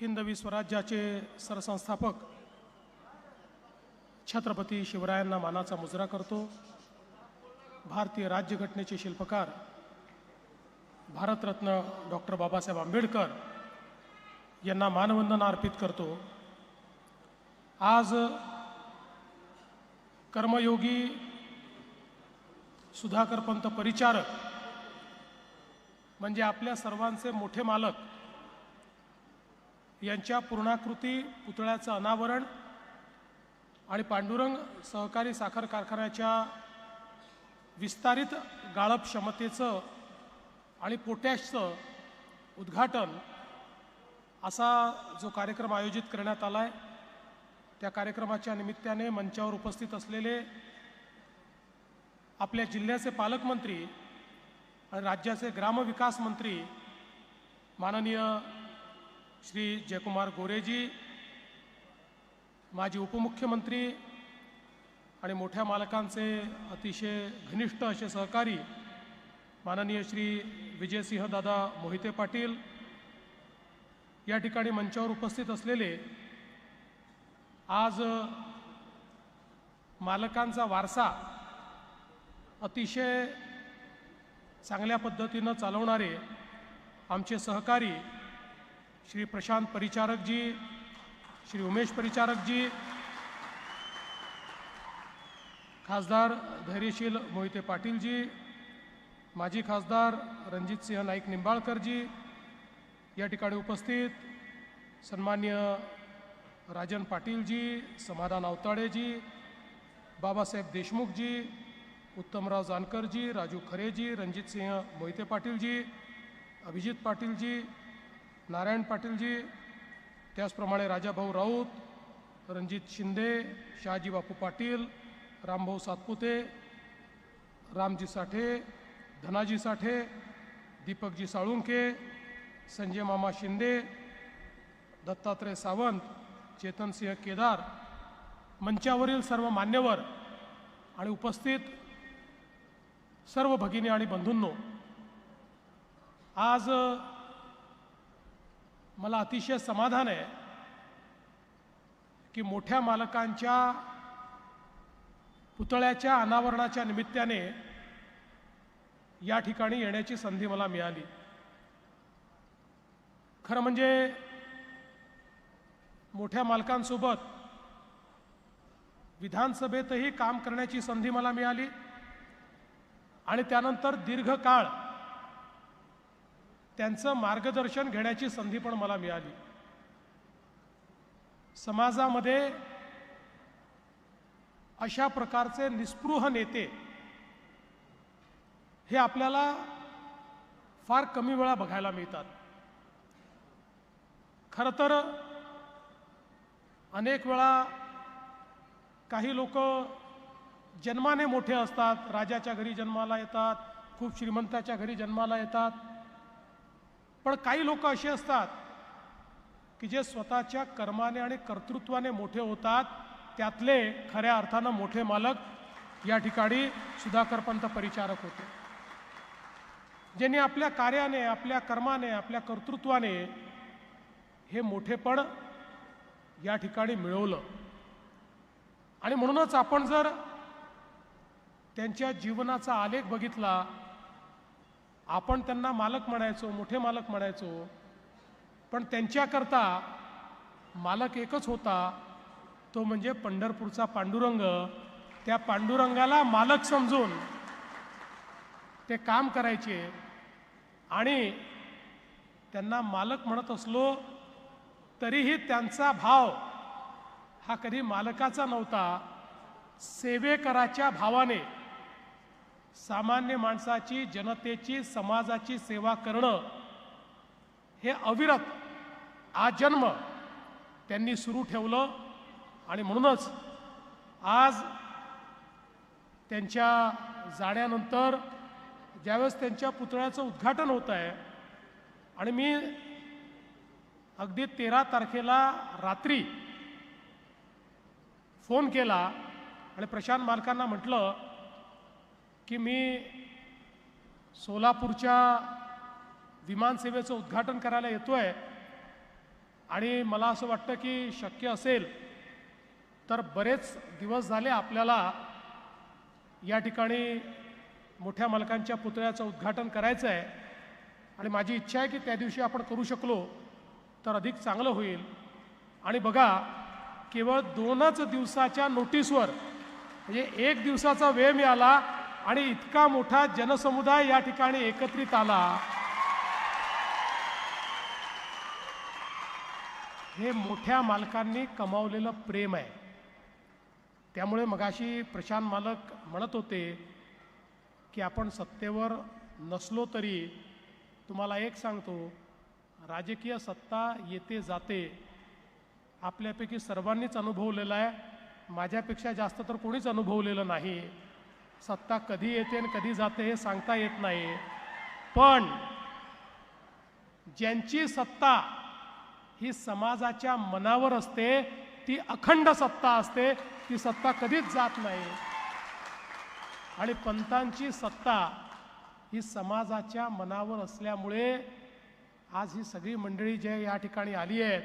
हिंदवी स्वराज्याचे सरसंस्थापक छत्रपती शिवरायांना मानाचा मुजरा करतो. भारतीय राज्यघटनेचे शिल्पकार भारतरत्न डॉक्टर बाबासाहेब आंबेडकर यांना मानवंदना अर्पित करतो. आज कर्मयोगी सुधाकर पंत परिचारक म्हणजे आपल्या सर्वांचे मोठे मालक यांच्या पूर्णाकृती पुतळ्याचं अनावरण आणि पांडुरंग सहकारी साखर कारखान्याच्या विस्तारित गाळप क्षमतेचं आणि पोटॅशचं उद्घाटन असा जो कार्यक्रम आयोजित करण्यात आला आहे त्या कार्यक्रमाच्या निमित्ताने मंचावर उपस्थित असलेले आपल्या जिल्ह्याचे पालकमंत्री आणि राज्याचे ग्रामविकास मंत्री माननीय श्री जयकुमार गोरेजी माजी उपमुख्यमंत्री आणि मोठ्या मालकांचे अतिशय घनिष्ठ असे सहकारी माननीय श्री विजयसिंहदादा मोहिते पाटील या ठिकाणी मंचावर उपस्थित असलेले आज मालकांचा वारसा अतिशय चांगल्या पद्धतीनं चालवणारे आमचे सहकारी श्री प्रशांत परिचारक जी श्री उमेश परिचारक जी खासदार धैर्यशील मोहिते पाटीलजी माजी खासदार रणजितसिंह नाईक निंबाळकरजी या ठिकाणी उपस्थित सन्मान्य राजन पाटीलजी समाधान अवताडेजी बाबासाहेब देशमुखजी उत्तमराव जानकरजी राजू खरेजी रणजितसिंह मोहिते पाटीलजी अभिजित पाटीलजी नारायण पाटीलजी त्याचप्रमाणे राजाभाऊ राऊत रणजित शिंदे शहाजी बापू पाटील रामभाऊ सातपुते रामजी साठे धनाजी साठे दीपकजी साळुंके संजय मामा शिंदे दत्तात्रय सावंत चेतनसिंह केदार मंचावरील सर्व मान्यवर आणि उपस्थित सर्व भगिनी आणि बंधूंनो आज मला अतिशय समाधान आहे की मोठ्या मालकांच्या पुतळ्याच्या अनावरणाच्या निमित्ताने या ठिकाणी येण्याची संधी मला मिळाली. खरं म्हणजे मोठ्या मालकांसोबत विधानसभेतही काम करण्याची संधी मला मिळाली आणि त्यानंतर दीर्घकाळ त्यांचं मार्गदर्शन घेण्याची संधी पण मला मिळाली. समाजामध्ये अशा प्रकारचे निस्पृह नेते हे आपल्याला फार कमी वेळा बघायला मिळतात. खरं तर अनेक वेळा काही लोक जन्माने मोठे असतात राजाच्या घरी जन्माला येतात खूप श्रीमंताच्या घरी जन्माला येतात. पण काही लोक असे असतात की जे स्वतःच्या कर्माने आणि कर्तृत्वाने मोठे होतात त्यातले खऱ्या अर्थानं मोठे मालक या ठिकाणी सुधाकरपंत परिचारक होते. ज्यांनी आपल्या कार्याने आपल्या कर्माने आपल्या कर्तृत्वाने हे मोठेपण या ठिकाणी मिळवलं. आणि म्हणूनच आपण जर त्यांच्या जीवनाचा आलेख बघितला आपण त्यांना मालक म्हणायचो मोठे मालक म्हणायचो पण त्यांच्याकरता मालक एकच होता तो म्हणजे पंढरपूरचा पांडुरंग. त्या पांडुरंगाला मालक समजून ते काम करायचे. आणि त्यांना मालक म्हणत असलो तरीही त्यांचा भाव हा कधी मालकाचा नव्हता. सेवेकराच्या भावाने सामान्य माणसाची जनतेची समाजाची सेवा करणं हे अविरत आजन्म त्यांनी सुरू ठेवलं आणि म्हणूनच आज त्यांच्या जाण्यानंतर ज्यावेळेस त्यांच्या पुतळ्याचं उद्घाटन होत आहे आणि मी अगदी तेरा तारखेला रात्री फोन केला आणि प्रशांत मालकांना म्हटलं की मी सोलापूरच्या विमानसेवेचं उद्घाटन करायला येतो आहे आणि मला असं वाटतं की शक्य असेल तर बरेच दिवस झाले आपल्याला या ठिकाणी मोठ्या मालकांच्या पुतळ्याचं उद्घाटन करायचं आहे आणि माझी इच्छा आहे की त्या दिवशी आपण करू शकलो तर अधिक चांगलं होईल. आणि बघा केवळ दोनच दिवसाच्या नोटीसवर म्हणजे एक दिवसाचा वेळ मिळाला आणि इतका मोठा जनसमुदाय या ठिकाणी एकत्रित आला. हे मोठ्या मालकांनी कमावलेलं प्रेम आहे. त्यामुळे मगाशी प्रशांत मालक म्हणत होते की आपण सत्तेवर नसलो तरी तुम्हाला एक सांगतो राजकीय सत्ता येते जाते आपल्यापैकी सर्वांनीच अनुभवलेलं आहे माझ्यापेक्षा जास्त तर कोणीच अनुभवलेलं नाही. सत्ता कधी येते आणि कधी जाते हे सांगता येत नाही. पण ज्यांची सत्ता ही समाजाच्या मनावर असते ती अखंड सत्ता असते ती सत्ता कधीच जात नाही. आणि पंतांची सत्ता ही समाजाच्या मनावर असल्यामुळे आज ही सगळी मंडळी जे या ठिकाणी आली आहेत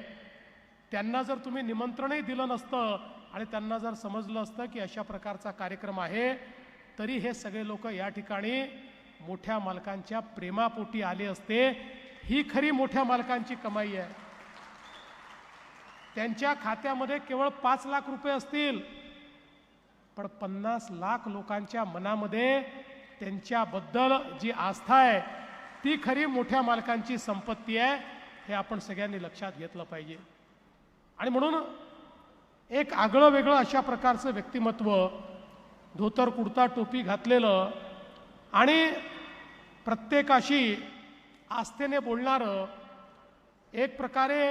त्यांना जर तुम्ही निमंत्रणही दिलं नसतं आणि त्यांना जर समजलं असतं की अशा प्रकारचा कार्यक्रम आहे तरी हे सगळे लोक या ठिकाणी मोठ्या मालकांच्या प्रेमापोटी आले असते. ही खरी मोठ्या मालकांची कमाई आहे. त्यांच्या खात्यामध्ये केवळ पाच लाख रुपये असतील. पण पन्नास लाख लोकांच्या मनामध्ये त्यांच्याबद्दल जी आस्था आहे ती खरी मोठ्या मालकांची संपत्ती आहे हे आपण सगळ्यांनी लक्षात घेतलं पाहिजे. आणि म्हणून एक आगळं वेगळं अशा प्रकारचं व्यक्तिमत्व धोतर कुर्ता टोपी घातलेलं आणि प्रत्येकाशी आस्थेने बोलणारं एक प्रकारे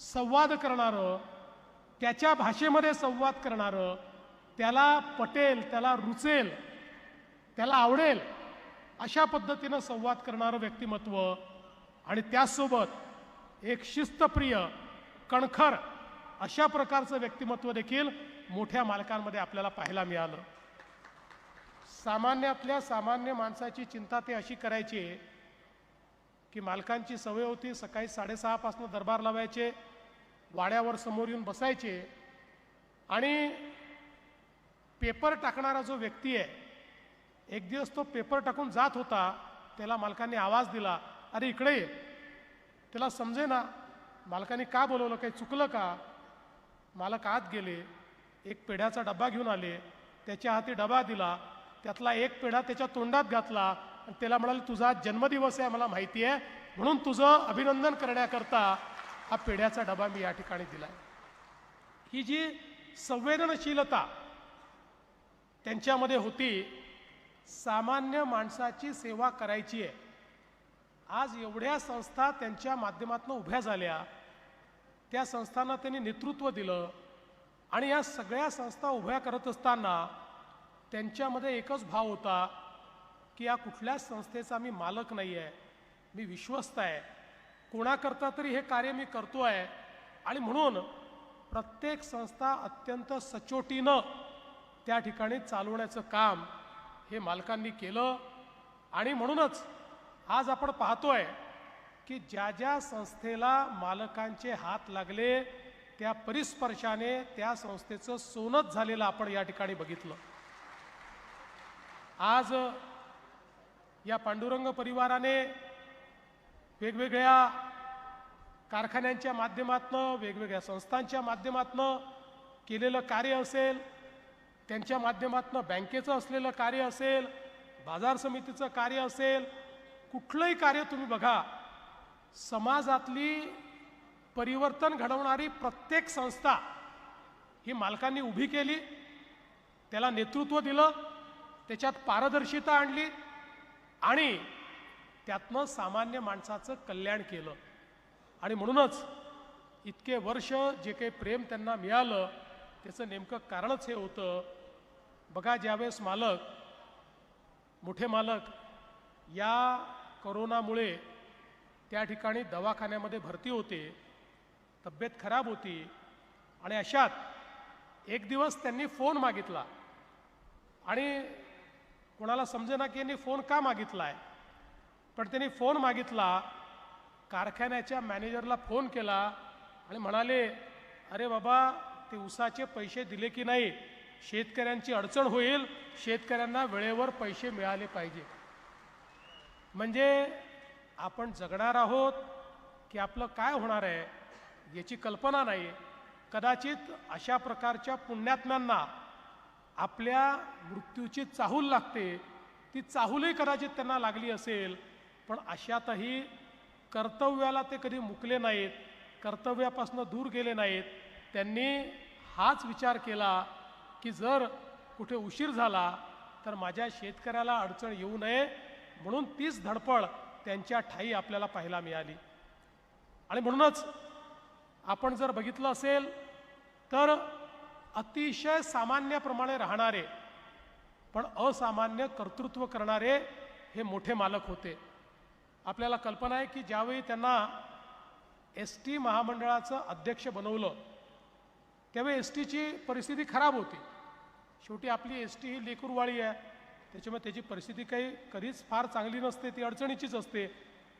संवाद करणारं त्याच्या भाषेमध्ये संवाद करणारं त्याला पटेल त्याला रुचेल त्याला आवडेल अशा पद्धतीनं संवाद करणारं व्यक्तिमत्व आणि त्याचसोबत एक शिस्तप्रिय कणखर अशा प्रकारचं व्यक्तिमत्व देखील मोठ्या मालकांमध्ये आपल्याला पाहायला मिळालं. सामान्यातल्या सामान्य माणसाची चिंता ते अशी करायची की मालकांची सवय होती सकाळी साडेसहापासून दरबार लावायचे वाड्यावर समोर येऊन बसायचे आणि पेपर टाकणारा जो व्यक्ती आहे एक दिवस तो पेपर टाकून जात होता त्याला मालकांनी आवाज दिला अरे इकडे ये. त्याला समजे ना मालकाने का बोलवलं काही चुकलं का? मालक आत गेले एक पेढ्याचा डबा घेऊन आले. त्याच्या हाती डबा दिला. त्यातला एक पेढा त्याच्या तोंडात घातला आणि त्याला म्हणाले तुझा जन्मदिवस आहे मला माहिती आहे. म्हणून तुझं अभिनंदन करण्याकरता हा पेढ्याचा डबा मी या ठिकाणी दिला ही जी संवेदनशीलता त्यांच्यामध्ये होती सामान्य माणसाची सेवा करायची आहे. आज एवढ्या संस्था त्यांच्या माध्यमातून उभ्या झाल्या. त्या संस्थांना त्यांनी नेतृत्व दिलं. आणि या सगळ्या संस्था उभ्या करत असताना त्यांच्यामध्ये एकच भाव होता की या कुठल्याच संस्थेचा मी मालक नाही आहे मी विश्वस्त आहे. कोणाकरता तरी हे कार्य मी करतो आहे आणि म्हणून प्रत्येक संस्था अत्यंत सचोटीनं त्या ठिकाणी चालवण्याचं काम हे मालकांनी केलं. आणि म्हणूनच आज आपण पाहतोय की ज्या ज्या संस्थेला मालकांचे हात लागले त्या परिस्पर्शाने त्या संस्थेचं सोनच झालेलं आपण या ठिकाणी बघितलं. आज या पांडुरंग परिवाराने वेगवेगळ्या कारखान्यांच्या माध्यमातनं वेगवेगळ्या संस्थांच्या माध्यमातनं केलेलं कार्य असेल त्यांच्या माध्यमातनं बँकेचं असलेलं कार्य असेल बाजार समितीचं कार्य असेल कुठलंही कार्य तुम्ही बघा समाजातली परिवर्तन घडवणारी प्रत्येक संस्था ही मालकांनी उभी केली त्याला नेतृत्व दिलं त्याच्यात पारदर्शिता आणली आणि त्यातनं सामान्य माणसाचं कल्याण केलं. आणि म्हणूनच इतके वर्ष जे काही प्रेम त्यांना मिळालं त्याचं नेमकं कारणच हे होतं. बघा ज्यावेळेस मालक मोठे मालक या करोनामुळे त्या ठिकाणी दवाखान्यामध्ये भरती होते तब्येत खराब होती. आणि अशात एक दिवस त्यांनी फोन मागितला. आणि कोणाला समजेना की यांनी फोन का मागितला आहे पण त्यांनी फोन मागितला कारखान्याच्या मॅनेजरला फोन केला आणि म्हणाले अरे बाबा ते उसाचे पैसे दिले की नाही? शेतकऱ्यांची अडचण होईल शेतकऱ्यांना वेळेवर पैसे मिळाले पाहिजे. म्हणजे आपण जगणार आहोत की आपलं काय होणार आहे? याची कल्पना नाही. कदाचित अशा प्रकारच्या पुण्यात्म्यांना आपल्या मृत्यूची चाहूल लागते. ती चाहूलही कदाचित त्यांना लागली असेल. पण अशातही कर्तव्याला ते कधी मुकले नाहीत कर्तव्यापासून दूर गेले नाहीत. त्यांनी हाच विचार केला की जर कुठे उशीर झाला तर माझ्या शेतकऱ्याला अडचण येऊ नये म्हणून तीच धडपड त्यांच्या ठाई आपल्याला पाहायला मिळाली. आणि म्हणूनच आपण जर बघितलं असेल तर अतिशय सामान्याप्रमाणे राहणारे पण असामान्य कर्तृत्व करणारे हे मोठे मालक होते. आपल्याला कल्पना आहे की ज्यावेळी त्यांना एस टी महामंडळाचं अध्यक्ष बनवलं त्यावेळी एस टीची परिस्थिती खराब होती. शेवटी आपली एस टी ही लेकरवाळी आहे त्याच्यामुळे त्याची परिस्थिती काही कधीच फार चांगली नसते ती अडचणीचीच असते.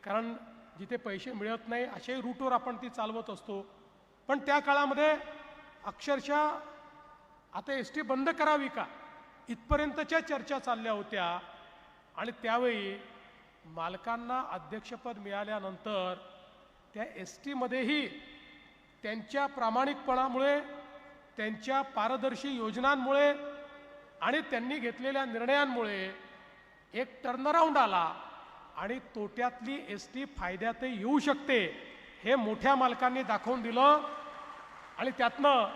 कारण जिथे पैसे मिळत नाही अशाही रूटवर आपण ती चालवत असतो. पण त्या काळामध्ये अक्षरशः आता एस टी बंद करावी का? इथपर्यंतच्या चर्चा चालल्या होत्या. आणि त्यावेळी मालकांना अध्यक्षपद मिळाल्यानंतर त्या एस टीमध्येही त्यांच्या प्रामाणिकपणामुळे त्यांच्या पारदर्शी योजनांमुळे आणि त्यांनी घेतलेल्या निर्णयांमुळे एक टर्नराऊंड आला. आणि तोट्यातली एस टी फायद्यातही येऊ शकते हे मोठ्या मालकांनी दाखवून दिलं. आणि त्यातनं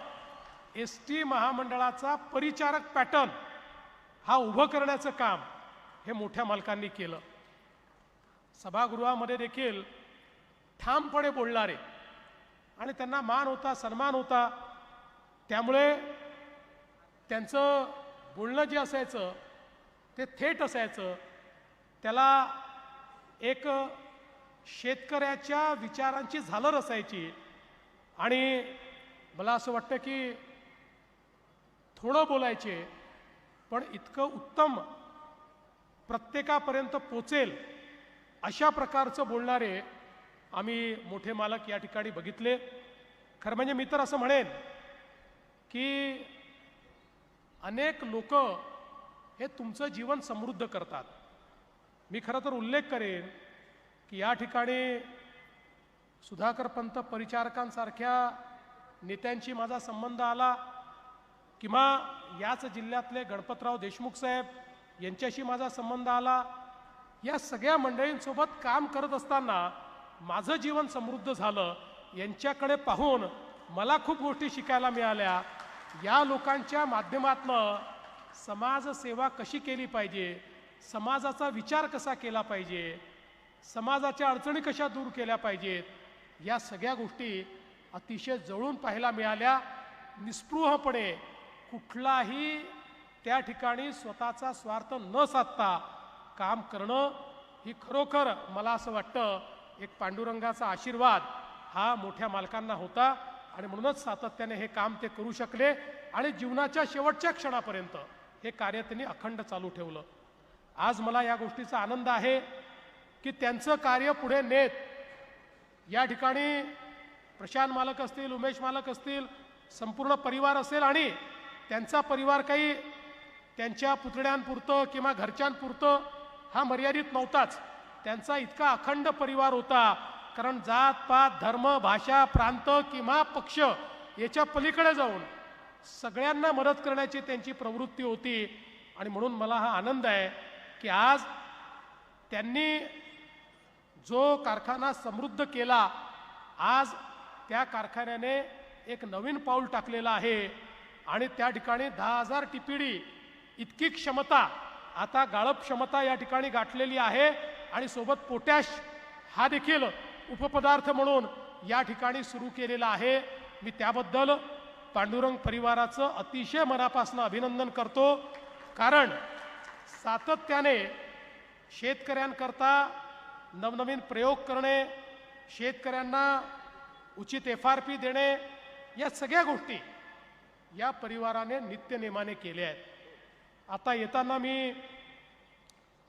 एस टी महामंडळाचा परिचारक पॅटर्न हा उभं करण्याचं काम हे मोठ्या मालकांनी केलं. सभागृहामध्ये देखील ठामपणे बोलणारे आणि त्यांना मान होता सन्मान होता त्यामुळे त्यांचं बोलणं जे असायचं ते थेट असायचं त्याला एक शेतकऱ्याच्या विचारांची झालर असायची. आणि मला असं वाटतं की थोडं बोलायचे पण इतकं उत्तम प्रत्येकापर्यंत पोचेल अशा प्रकारचं बोलणारे आम्ही मोठे मालक या ठिकाणी बघितले. खरं म्हणजे मी तर असं म्हणेन की अनेक लोक हे तुमचं जीवन समृद्ध करतात. मी खरं तर उल्लेख करेन की या ठिकाणी सुधाकर पंत परिचारकांसारख्या नेत्यांशी माझा संबंध आला किंवा याच जिल्ह्यातले गणपतराव देशमुख साहेब यांच्याशी माझा संबंध आला. या सगळ्या मंडळींसोबत काम करत असताना माझं जीवन समृद्ध झालं. यांच्याकडे पाहून मला खूप गोष्टी शिकायला मिळाल्या. या लोकांच्या माध्यमातनं समाजसेवा कशी केली पाहिजे? समाजाचा विचार कसा केला पाहिजे? समाजाच्या अडचणी कशा दूर केल्या पाहिजेत? या सगळ्या गोष्टी अतिशय जवळून पाहायला मिळाल्या. निस्पृहपणे कुठलाही त्या ठिकाणी स्वतःचा स्वार्थ न साधता काम करणं ही खरोखर मला असं वाटतं एक पांडुरंगाचा आशीर्वाद हा मोठ्या मालकांना होता आणि म्हणूनच सातत्याने हे काम ते करू शकले आणि जीवनाच्या शेवटच्या क्षणापर्यंत हे कार्य त्यांनी अखंड चालू ठेवलं. आज मला या गोष्टीचा आनंद आहे की त्यांचं कार्य पुढे नेत. या ठिकाणी प्रशांत मालक असतील उमेश मालक असतील संपूर्ण परिवार असेल आणि त्यांचा परिवार काही त्यांच्या पुतळ्यांपुरतं किंवा घरच्यांपुरतं हा मर्यादित नव्हताच. त्यांचा इतका अखंड परिवार होता. कारण जात पात धर्म भाषा प्रांत किंवा पक्ष याच्या पलीकडे जाऊन सगळ्यांना मदत करण्याची त्यांची प्रवृत्ती होती. आणि म्हणून मला हा आनंद आहे. की आज त्यांनी जो कारखाना समृद्ध केला आज त्या कारखान्याने एक नवीन पाऊल टाकलेलं आहे. आणि त्या ठिकाणी दहा हजार टीपीडी इतकी क्षमता आता गाळप क्षमता या ठिकाणी गाठलेली आहे. आणि सोबत पोटॅश हा देखील उपपदार्थ म्हणून या ठिकाणी सुरू केलेला आहे. मी त्याबद्दल पांडुरंग परिवाराचं अतिशय मनापासून अभिनंदन करतो. कारण सातत्याने शेतकऱ्यांकरता नवनवीन प्रयोग करणे शेतकऱ्यांना उचित एफ आर पी देणे या सगळ्या गोष्टी या परिवाराने नित्यनेमाने केल्या आहेत. आता येताना मी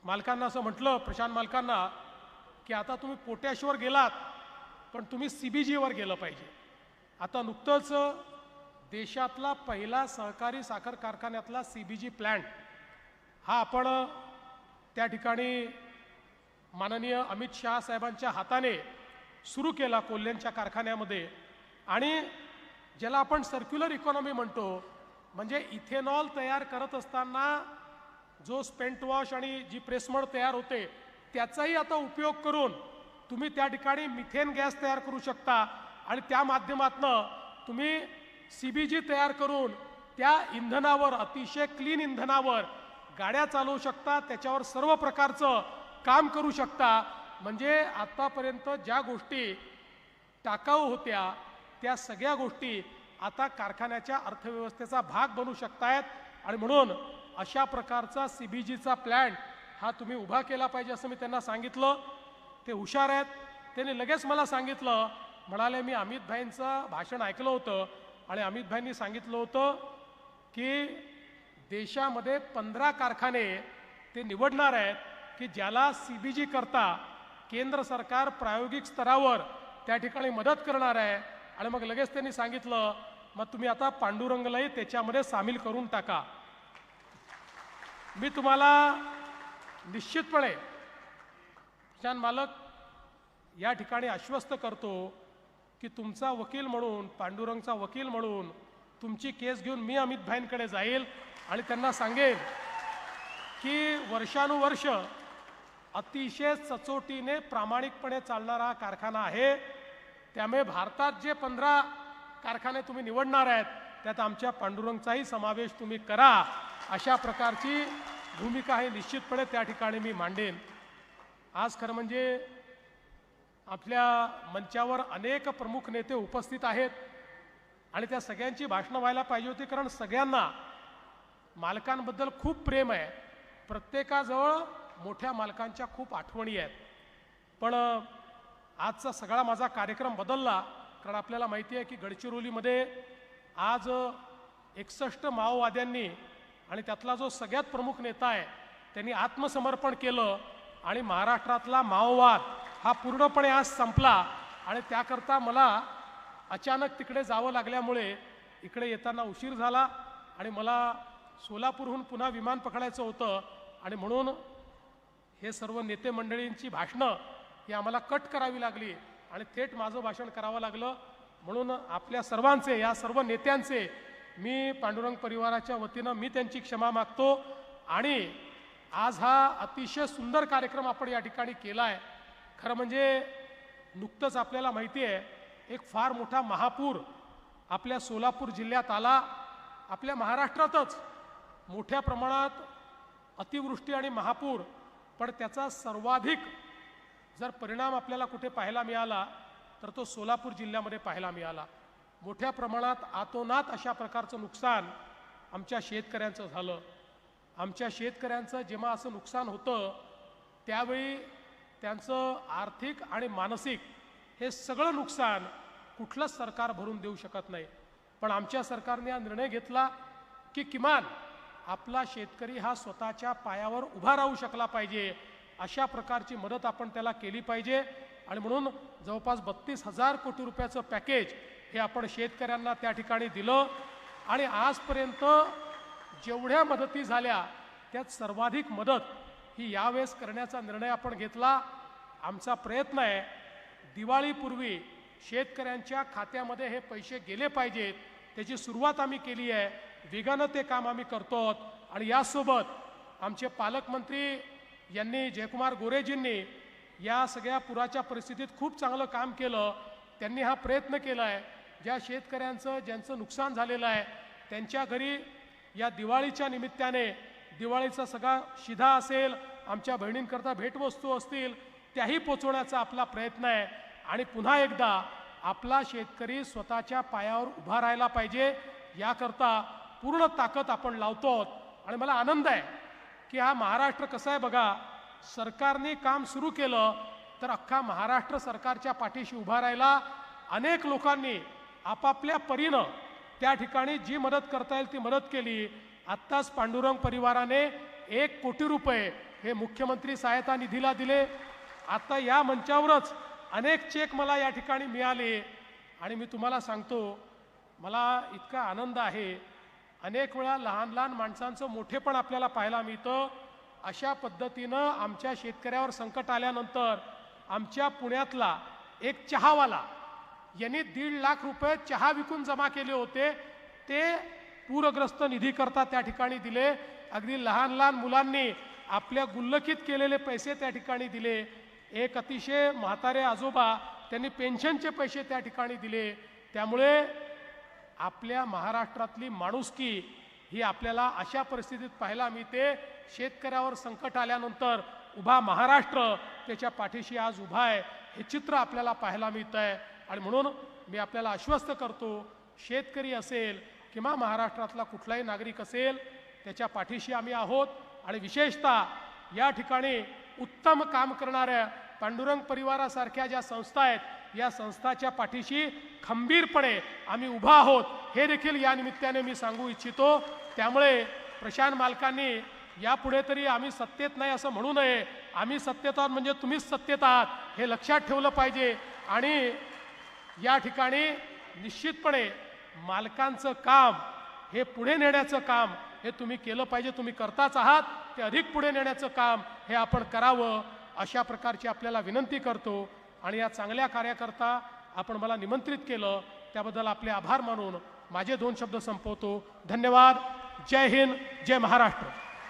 मालकांना असं म्हटलं प्रशांत मालकांना की आता तुम्ही पोटॅशवर गेलात पण तुम्ही सी बी जीवर गेलं पाहिजे. आता नुकतंच देशातला पहिला सहकारी साखर कारखान्यातला सी बी जी प्लॅन्ट हा आपण त्या ठिकाणी माननीय अमित शहा साहेबांच्या हाताने सुरू केला कोल्ह्यांच्या कारखान्यामध्ये. आणि ज्याला आपण सर्क्युलर इकॉनॉमी म्हणतो म्हणजे इथेनॉल तयार करत असताना जो स्पेंट वॉश आणि जी प्रेसमड तयार होते त्याचाही आता उपयोग करून तुम्ही त्या ठिकाणी मिथेन गॅस तयार करू शकता. आणि त्या माध्यमातनं तुम्ही सी बी जी तयार करून त्या इंधनावर अतिशय क्लीन इंधनावर गाड्या चालवू शकता त्याच्यावर सर्व प्रकारचं काम करू शकता. म्हणजे आत्तापर्यंत ज्या गोष्टी टाकाऊ होत्या त्या सगळ्या गोष्टी आता कारखान्याच्या अर्थव्यवस्थेचा भाग बनू शकतायत. आणि म्हणून अशा प्रकारचा सी बी जीचा प्लॅन हा तुम्ही उभा केला पाहिजे असं मी त्यांना सांगितलं. ते हुशार आहेत. त्यांनी लगेच मला सांगितलं. म्हणाले मी अमित भाईंचं भाषण ऐकलं होतं आणि अमित भाईंनी सांगितलं होतं की देशामध्ये पंधरा कारखाने ते निवडणार आहेत की ज्याला सी बी जी करता केंद्र सरकार प्रायोगिक स्तरावर त्या ठिकाणी मदत करणार आहे. आणि मग लगेच त्यांनी सांगितलं मग तुम्ही आता पांडुरंगलाही त्याच्यामध्ये सामील करून टाका. मी तुम्हाला निश्चितपणे किसान मालक या ठिकाणी आश्वस्त करतो की तुमचा वकील म्हणून पांडुरंगचा वकील म्हणून तुमची केस घेऊन मी अमित भाईंकडे जाईल. आणि त्यांना सांगेन की वर्षानुवर्ष अतिशय सचोटीने प्रामाणिकपणे चालणारा हा कारखाना आहे. त्यामुळे भारतात जे पंधरा कारखाने तुम्ही निवडणार आहेत त्यात आमच्या पांडुरंगचाही समावेश तुम्ही करा अशा प्रकारची भूमिका ही निश्चितपणे त्या ठिकाणी मी मांडेन. आज खरं म्हणजे आपल्या मंचावर अनेक प्रमुख नेते उपस्थित आहेत आणि त्या सगळ्यांची भाषणं व्हायला पाहिजे होती कारण सगळ्यांना मालकांबद्दल खूप प्रेम आहे. प्रत्येकाजवळ मोठ्या मालकांच्या खूप आठवणी आहेत. पण आजचा सगळा माझा कार्यक्रम बदलला कारण आपल्याला माहिती आहे की गडचिरोलीमध्ये आज एकसष्ट माओवाद्यांनी आणि त्यातला जो सगळ्यात प्रमुख नेता आहे त्यांनी आत्मसमर्पण केलं आणि महाराष्ट्रातला माओवाद हा पूर्णपणे आज संपला आणि त्याकरता मला अचानक तिकडे जावं लागल्यामुळे इकडे येताना उशीर झाला आणि मला सोलापूरहून पुन्हा विमान पकडायचं होतं आणि म्हणून हे सर्व नेते मंडळींची भाषणं ही आम्हाला कट करावी लागली आणि थेट माझं भाषण करावं लागलं. म्हणून आपल्या सर्वांचे या सर्व नेत्यांचे मी पांडुरंग परिवाराच्या वतीनं मी त्यांची क्षमा मागतो आणि आज हा अतिशय सुंदर कार्यक्रम आपण या ठिकाणी केला आहे खरं म्हणजे नुकतंच आपल्याला माहिती आहे एक फार मोठा महापूर आपल्या सोलापूर जिल्ह्यात आला. आपल्या महाराष्ट्रातच मोठ्या प्रमाणात अतिवृष्टी आणि महापूर पण त्याचा सर्वाधिक जर परिणाम आपल्याला कुठे पाहायला मिळाला तर तो सोलापूर जिल्ह्यामध्ये पाहायला मिळाला. मोठ्या प्रमाणात आतोनात अशा प्रकारचं नुकसान आमच्या शेतकऱ्यांचं झालं. आमच्या शेतकऱ्यांचं जेव्हा असं नुकसान होतं त्यावेळी त्यांचं आर्थिक आणि मानसिक हे सगळं नुकसान कुठलंच सरकार भरून देऊ शकत नाही. पण आमच्या सरकारने हा निर्णय घेतला की किमान आपला शेतकरी हा स्वतःच्या पायावर उभा राहू शकला पाहिजे. अशा प्रकारची मदत आपण त्याला केली पाहिजे. आणि म्हणून जवळपास बत्तीस हजार कोटी रुपयाचं पॅकेज हे आपण शेतकऱ्यांना त्या ठिकाणी दिलं. आणि आजपर्यंत जेवढ्या मदती झाल्या त्यात सर्वाधिक मदत ही यावेळेस करण्याचा निर्णय आपण घेतला. आमचा प्रयत्न आहे दिवाळीपूर्वी शेतकऱ्यांच्या खात्यामध्ये हे पैसे गेले पाहिजेत. त्याची सुरुवात आम्ही केली आहे. वेगानं ते काम आम्ही करतो आणि यासोबत आमचे पालकमंत्री यांनी जयकुमार गोरेजींनी या सगळ्या पुराच्या परिस्थितीत खूप चांगलं काम केलं. त्यांनी हा प्रयत्न केला आहे ज्या शेतकऱ्यांचं ज्यांचं नुकसान झालेलं आहे त्यांच्या घरी या दिवाळीच्या निमित्ताने दिवाळीचा सगळा शिधा असेल आमच्या बहिणींकरता भेटवस्तू असतील त्याही पोचवण्याचा आपला प्रयत्न आहे. आणि पुन्हा एकदा आपला शेतकरी स्वतःच्या पायावर उभा राहायला पाहिजे. याकरता पूर्ण ताकद आपण लावतो आहोत. आणि मला आनंद आहे की हा महाराष्ट्र कसा आहे बघा सरकारने काम सुरू केलं तर अख्खा महाराष्ट्र सरकारच्या पाठीशी उभा राहिला. अनेक लोकांनी आपापल्या परीनं त्या ठिकाणी जी मदत करता येईल ती मदत केली. आत्ताच पांडुरंग परिवाराने एक कोटी रुपये हे मुख्यमंत्री सहायता निधीला दिले. आता या मंचावरच अनेक चेक मला या ठिकाणी मिळाले. आणि मी तुम्हाला सांगतो मला इतका आनंद आहे अनेक वेळा लहान लहान माणसांचं मोठेपण आपल्याला पाहायला मिळतं. अशा पद्धतीनं आमच्या शेतकऱ्यावर संकट आल्यानंतर आमच्या पुण्यातला एक चहावाला यांनी दीड लाख रुपये चहा विकून जमा केले होते. ते पूरग्रस्त निधी करता त्या ठिकाणी दिले. अगदी लहान लहान मुलांनी आपल्या गुल्लकीत केलेले पैसे त्या ठिकाणी दिले. एक अतिशय म्हातारे आजोबा त्यांनी पेन्शनचे पैसे त्या ठिकाणी दिले. त्यामुळे आपल्या महाराष्ट्रातली माणुसकी ही आपल्याला अशा परिस्थितीत पाहायला मिळते. शेतकऱ्यावर संकट आल्यानंतर उभा महाराष्ट्र त्याच्या पाठीशी आज उभा आहे हे चित्र आपल्याला पाहायला मिळतं आहे आणि म्हणून मी आपल्याला आश्वस्त करतो शेतकरी असेल किंवा महाराष्ट्रातला कुठलाही नागरिक असेल त्याच्या पाठीशी आम्ही आहोत. आणि विशेषतः या ठिकाणी उत्तम काम करणाऱ्या पांडुरंग परिवारासारख्या ज्या संस्था आहेत या संस्थाच्या पाठीशी खंबीरपणे आम्ही उभा आहोत. हे देखील या निमित्ताने मी सांगू इच्छितो. त्यामुळे प्रशांत मालकांनी यापुढे तरी आम्ही सत्तेत नाही असं म्हणू नये. आम्ही सत्तेत आहोत म्हणजे तुम्हीच सत्तेत आहात हे लक्षात ठेवलं पाहिजे. आणि या ठिकाणी निश्चितपणे मालकांचं काम हे पुढे नेण्याचं काम हे तुम्ही केलं पाहिजे तुम्ही करताच आहात. ते अधिक पुढे नेण्याचं काम हे आपण करावं. अशा प्रकारची आपल्याला विनंती करतो आणि या चांगल्या कार्याकरता आपण मला निमंत्रित केलं त्याबद्दल आपले आभार मानून माझे दोन शब्द संपवतो. धन्यवाद. जय हिंद. जय महाराष्ट्र.